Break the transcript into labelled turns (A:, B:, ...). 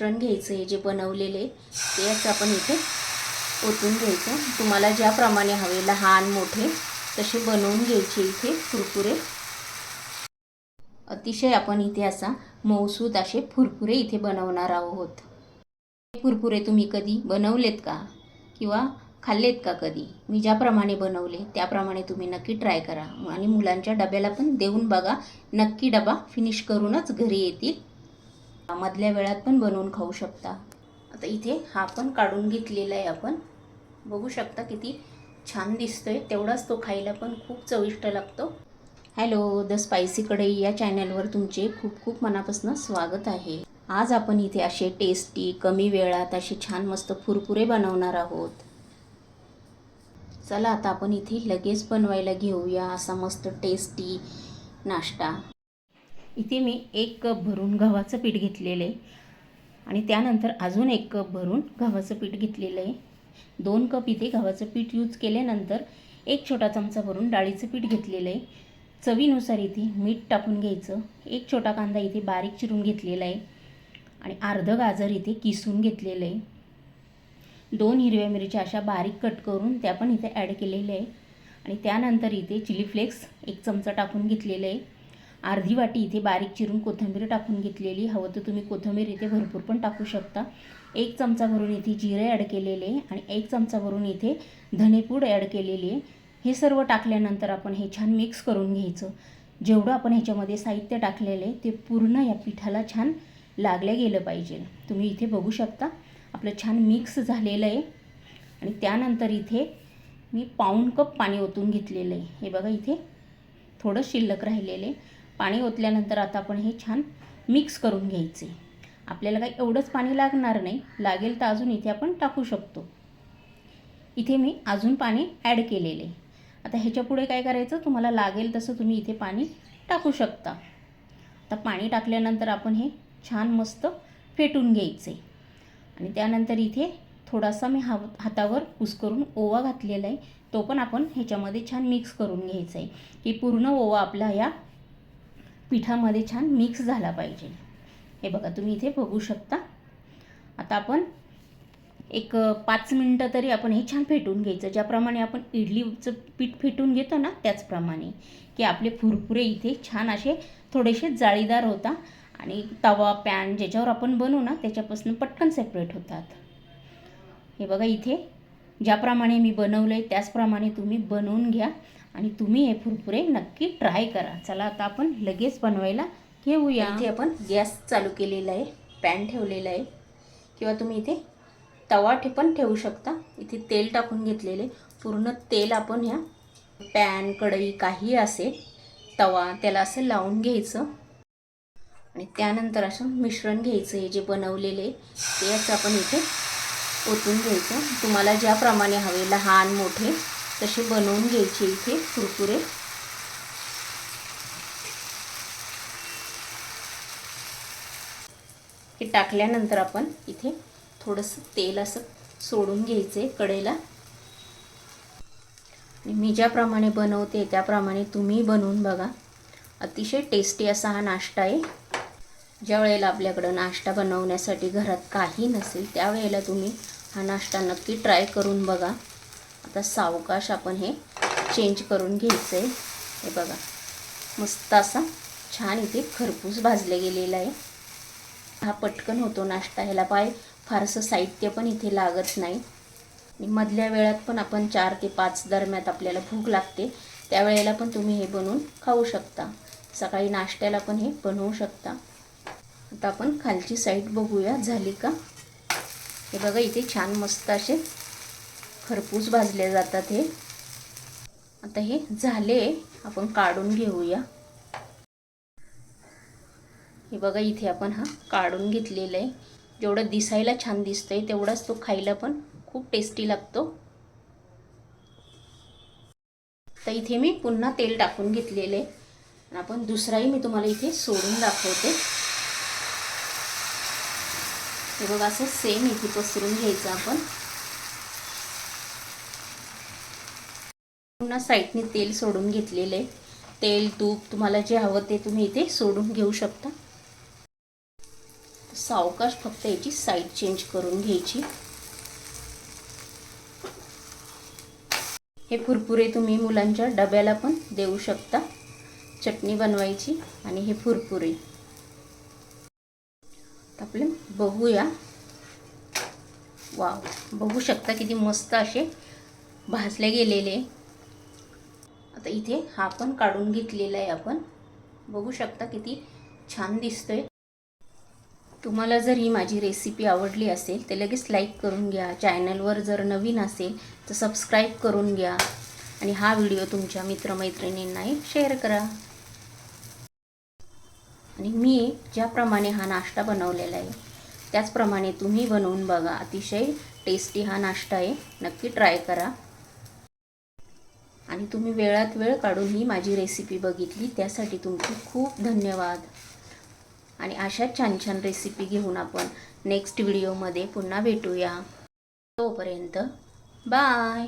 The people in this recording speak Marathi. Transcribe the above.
A: मिश्रण घ्यायचं हे जे बनवलेले ते असं आपण इथे ओतून घ्यायचं. तुम्हाला ज्याप्रमाणे हवे लहान मोठे तसे बनवून घ्यायचे इथे कुरकुरे. अतिशय आपण इथे असा मौसूद असे फुरफुरे इथे बनवणार आहोत. कुरकुरे तुम्ही कधी बनवलेत का? किंवा खाल्लेत का कधी? मी ज्याप्रमाणे बनवले त्याप्रमाणे तुम्ही नक्की ट्राय करा. आणि मुलांच्या डब्याला पण देऊन बघा नक्की डबा फिनिश करूनच घरी येतील. मधल्या वेळात पण बनवून खाऊ शकता. आता इथे हा पण काढून घेतलेला आहे आपण. बघू शकता किती छान दिसतोय. तेवढाच तो खायला पण खूप चविष्ट लागतो. हॅलो द स्पायसी कढई या चॅनलवर तुमचे खूप खूप मनापासून स्वागत आहे. आज आपण इथे असे टेस्टी कमी वेळात असे छान मस्त फुरफुरे बनवणार आहोत. चला आता आपण इथे लगेच बनवायला घेऊया असा मस्त टेस्टी नाश्ता. इथे मी एक कप भरून गव्हाचं पीठ घेतलेलं आहे. आणि त्यानंतर अजून एक कप भरून गव्हाचं पीठ घेतलेलं आहे. दोन कप इथे गव्हाचं पीठ यूज केल्यानंतर एक छोटा चमचा भरून डाळीचं पीठ घेतलेलं आहे. चवीनुसार इथे मीठ टाकून घ्यायचं. एक छोटा कांदा इथे बारीक चिरून घेतलेला आहे. आणि अर्धं गाजर इथे किसून घेतलेलं आहे. दोन हिरव्या मिरच्या अशा बारीक कट करून त्या पण इथे ॲड केलेल्या आहे. आणि त्यानंतर इथे चिली फ्लेक्स एक चमचा टाकून घेतलेलं आहे. अर्धी वाटी इथे बारीक चिरून कोथिंबीर टाकून घेतलेली हवं तर तुम्ही कोथिंबीर इथे भरपूर पण टाकू शकता. एक चमचा भरून इथे जिरे ॲड केलेले आहे आणि एक चमचा भरून इथे धनेपूड ॲड केलेली आहे. हे सर्व टाकल्यानंतर आपण हे छान मिक्स करून घ्यायचं. जेवढं आपण ह्याच्यामध्ये साहित्य टाकलेलं आहे ते पूर्ण या पिठाला छान लागलं गेलं पाहिजे. तुम्ही इथे बघू शकता आपलं छान मिक्स झालेलं आहे. आणि त्यानंतर इथे मी पाऊण कप पाणी ओतून घेतलेलं आहे. हे बघा इथे थोडं शिल्लक राहिलेलं आहे. पाणी ओतल्यानंतर आता आपण हे छान मिक्स करून घ्यायचे. आपल्याला काही एवढंच पाणी लागणार नाही. लागेल तर अजून इथे आपण टाकू शकतो. इथे मी अजून पाणी ॲड केलेले. आहे आता ह्याच्या पुढे काय करायचं? तुम्हाला लागेल तसं तुम्ही इथे पाणी टाकू शकता. आता पाणी टाकल्यानंतर आपण हे छान मस्त फेटून घ्यायचे. आणि त्यानंतर इथे थोडासा मी हा हातावर करून ओवा घातलेला आहे. तो पण आपण ह्याच्यामध्ये छान मिक्स करून घ्यायचा आहे. की पूर्ण ओवा आपला या पिठामध्ये छान मिक्स झाला पाहिजे. हे बघा तुम्ही इथे बघू शकता. आता आपण एक पाच मिनटं तरी आपण हे छान फेटून घ्यायचं. ज्याप्रमाणे आपण इडलीचं पीठ फेटून घेतो ना त्याचप्रमाणे. की आपले फुरफुरे इथे छान असे थोडेसे जाळीदार होता. आणि तवा पॅन ज्याच्यावर आपण बनवू ना त्याच्यापासून पटकन सेपरेट होतात. हे बघा इथे ज्याप्रमाणे मी बनवलं आहे त्याचप्रमाणे तुम्ही बनवून घ्या आणि तुम्ही हे फुरफुरे नक्की ट्राय करा. चला आता आपण लगेच बनवायला घेऊया. इथे आपण गॅस चालू केलेला आहे पॅन ठेवलेला आहे. किंवा तुम्ही इथे तवा ठे पण ठेवू शकता. इथे तेल टाकून घेतलेले. पूर्ण तेल आपण ह्या पॅन कढई काही असे तवा त्याला असं लावून घ्यायचं. आणि त्यानंतर असं मिश्रण घ्यायचं हे जे बनवलेले ते असं आपण इथे ओतून घ्यायचं. तुम्हाला ज्याप्रमाणे हवे लहान मोठे तसे बनवून घ्यायचे इथे कुरकुरे. हे टाकल्यानंतर आपण इथे थोडंसं तेल असं सोडून घ्यायचं आहे कडेला मी ज्याप्रमाणे बनवते त्याप्रमाणे तुम्ही बनवून बघा. अतिशय टेस्टी असा हा नाश्ता आहे. ज्या वेळेला आपल्याकडं नाश्ता बनवण्यासाठी घरात काही नसेल त्यावेळेला तुम्ही हा नाश्ता नक्की ट्राय करून बघा. आता सावकाश आपण हे चेंज करून घ्यायचं आहे हे बघा. मस्त असा छान इथे खरपूस भाजले गेलेला आहे. हा पटकन होतो नाश्ता. ह्याला पाय फारसं साहित्य पण इथे लागत नाही. आणि मधल्या वेळात पण आपण चार ते पाच दरम्यात आपल्याला भूक लागते. त्यावेळेला पण तुम्ही हे बनवून खाऊ शकता. सकाळी नाश्त्याला पण हे बनवू शकता. आता आपण खालची साईड बघूया. झाली का? हे बघा इथे छान मस्त असे खरपूस भाजले जातात हे. आता हे झाले आपण काढून घेऊया. हे बघा इथे आपण हा काढून घेतलेला आहे. जेवढं दिसायला छान दिसतंय तेवढाच तो खायला पण खूप टेस्टी लागतो. तर इथे मी पुन्हा तेल टाकून घेतलेलं आहे. आपण दुसराही मी तुम्हाला इथे सोडून दाखवते. हे बघा असं सेम इथे पसरून घ्यायचं आपण. पुन्हा साईडने तेल सोडून घेतलेलं आहे. तेल तूप तुम्हाला जे हवं ते तुम्ही इथे सोडून घेऊ शकता. सावकाश फक्त याची साईड चेंज करून घ्यायची. हे फुरपुरे तुम्ही मुलांच्या डब्याला पण देऊ शकता. चटणी बनवायची आणि हे फुरपुरे आपले बघूया. वाव बघू शकता किती मस्त असे भाजले गेलेले. आता इथे हा पण काढून घेतलेला आहे आपण. बघू शकता किती छान दिसतोय. तुम्हाला जर ही माझी रेसिपी आवडली असेल तर लगेच लाईक करून घ्या. चॅनलवर जर नवीन असेल तर सबस्क्राईब करून घ्या. आणि हा व्हिडिओ तुमच्या मित्रमैत्रिणींनाही शेअर करा. आणि मी ज्याप्रमाणे हा नाश्ता बनवलेला आहे त्याचप्रमाणे तुम्ही बनवून बघा. अतिशय टेस्टी हा नाश्ता आहे. नक्की ट्राय करा. आणि तुम्ही वेळात वेळ काढून ही माझी रेसिपी बघितली त्यासाठी तुमचे खूप धन्यवाद. आणि अशाच छान छान रेसिपी घेऊन आपण नेक्स्ट व्हिडिओमध्ये पुन्हा भेटूया. तोपर्यंत बाय